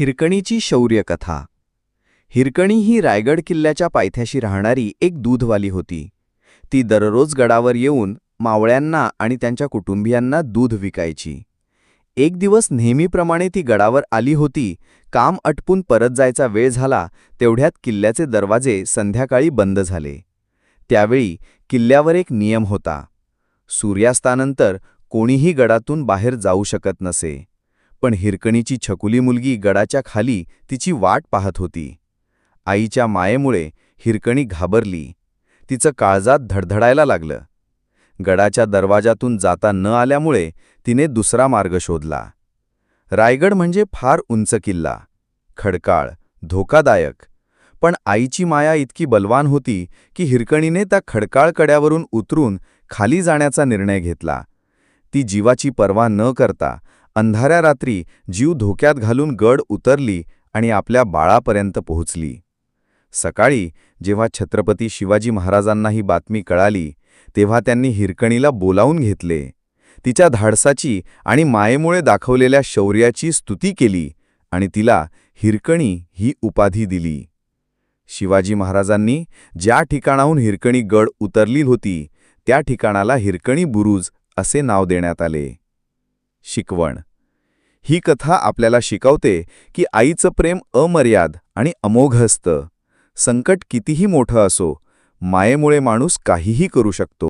हिरकणीची शौर्यकथा. हिरकणी ही रायगड किल्ल्याच्या पायथ्याशी राहणारी एक दूधवाली होती. ती दररोज गडावर येऊन मावळ्यांना आणि त्यांच्या कुटुंबियांना दूध विकायची. एक दिवस नेहमीप्रमाणे ती गडावर आली होती काम अटपून परत जायचा वेळ झाला तेवढ्यात किल्ल्याचे दरवाजे संध्याकाळी बंद झाले. त्यावेळी किल्ल्यावर एक नियम होता. सूर्यास्तानंतर कोणीही गडातून बाहेर जाऊ शकत नसे. पण हिरकणीची छकुली मुलगी गडाच्या खाली तिची वाट पाहत होती. आईच्या मायेमुळे हिरकणी घाबरली. तिचं काळजात धडधडायला लागलं. गडाच्या दरवाजातून जाता न आल्यामुळे तिने दुसरा मार्ग शोधला. रायगड म्हणजे फार उंच किल्ला. खडकाळ धोकादायक. पण आईची माया इतकी बलवान होती की हिरकणीने त्या खडकाळ कड्यावरून उतरून खाली जाण्याचा निर्णय घेतला. ती जीवाची पर्वा न करता अंधाऱ्या रात्री जीव धोक्यात घालून गड उतरली आणि आपल्या बाळापर्यंत पोहोचली. सकाळी जेव्हा छत्रपती शिवाजी महाराजांना ही बातमी कळाली तेव्हा त्यांनी हिरकणीला बोलावून घेतले. तिच्या धाडसाची आणि मायेमुळे दाखवलेल्या शौर्याची स्तुती केली आणि तिला हिरकणी ही उपाधी दिली. शिवाजी महाराजांनी ज्या ठिकाणाहून हिरकणी गड उतरली होती त्या ठिकाणाला हिरकणी बुरुज असे नाव देण्यात आले. शिकवण. ही कथा आपल्याला शिकवते की आईचं प्रेम अमर्याद आणि अमोघ असतं संकट कितीही मोठं असो मायेमुळे माणूस काहीही करू शकतो.